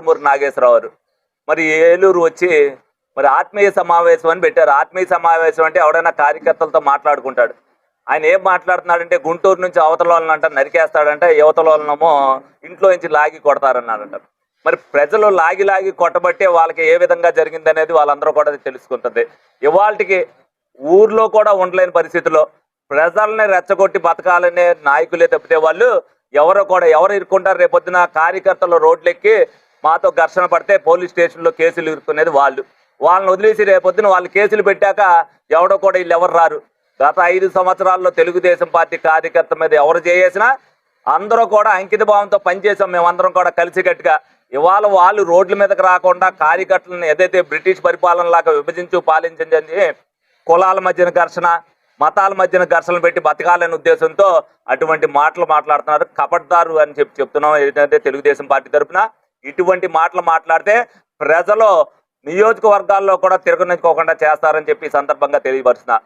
కారుమూరి నాగేశ్వరరావు మరి ఏలూరు వచ్చి మరి ఆత్మీయ సమావేశం అని పెట్టారు. ఆత్మీయ సమావేశం అంటే ఎవడైనా కార్యకర్తలతో మాట్లాడుకుంటాడు. ఆయన ఏం మాట్లాడుతున్నాడంటే గుంటూరు నుంచి అవతల నరికేస్తాడంటే యువతల వాళ్ళనేమో ఇంట్లో నుంచి లాగి కొడతారన్నాడంట మరి ప్రజలు లాగి లాగి కొట్టబట్టే వాళ్ళకి ఏ విధంగా జరిగిందనేది వాళ్ళందరూ కూడా తెలుసుకుంటుంది. ఇవాళకి ఊర్లో కూడా ఉండలేని పరిస్థితిలో ప్రజల్ని రెచ్చగొట్టి బతకాలనే నాయకులే తప్పితే వాళ్ళు ఎవరో కూడా ఎవరు ఇరుక్కుంటారు. రేపొద్దున కార్యకర్తలు రోడ్లెక్కి మాతో ఘర్షణ పడితే పోలీస్ స్టేషన్లో కేసులు ఇరుక్కునేది వాళ్ళు. వాళ్ళని వదిలేసి రేపొద్దున వాళ్ళు కేసులు పెట్టాక ఎవడో కూడా వీళ్ళు ఎవరు రారు. గత ఐదు సంవత్సరాల్లో తెలుగుదేశం పార్టీ కార్యకర్త మీద ఎవరు చేసినా అందరూ కూడా అంకిత భావంతో పనిచేసాం మేమందరం కూడా కలిసికట్టుగా ఇవాళ వాళ్ళు రోడ్ల మీదకి రాకుండా కార్యకర్తలను ఏదైతే బ్రిటిష్ పరిపాలన లాగా విభజించు పాలించని కులాల మధ్యన ఘర్షణ మతాల మధ్యన ఘర్షణలు పెట్టి బతకాలనే ఉద్దేశంతో అటువంటి మాటలు మాట్లాడుతున్నారు. కపట్దారు అని చెప్పి చెప్తున్నాం. ఏంటంటే తెలుగుదేశం పార్టీ తరఫున ఇటువంటి మాటలు మాట్లాడితే ప్రజలు నియోజకవర్గాల్లో కూడా తిరగనిచ్చుకోకుండా చేస్తారని చెప్పి సందర్భంగా తెలియపరుస్తున్నా.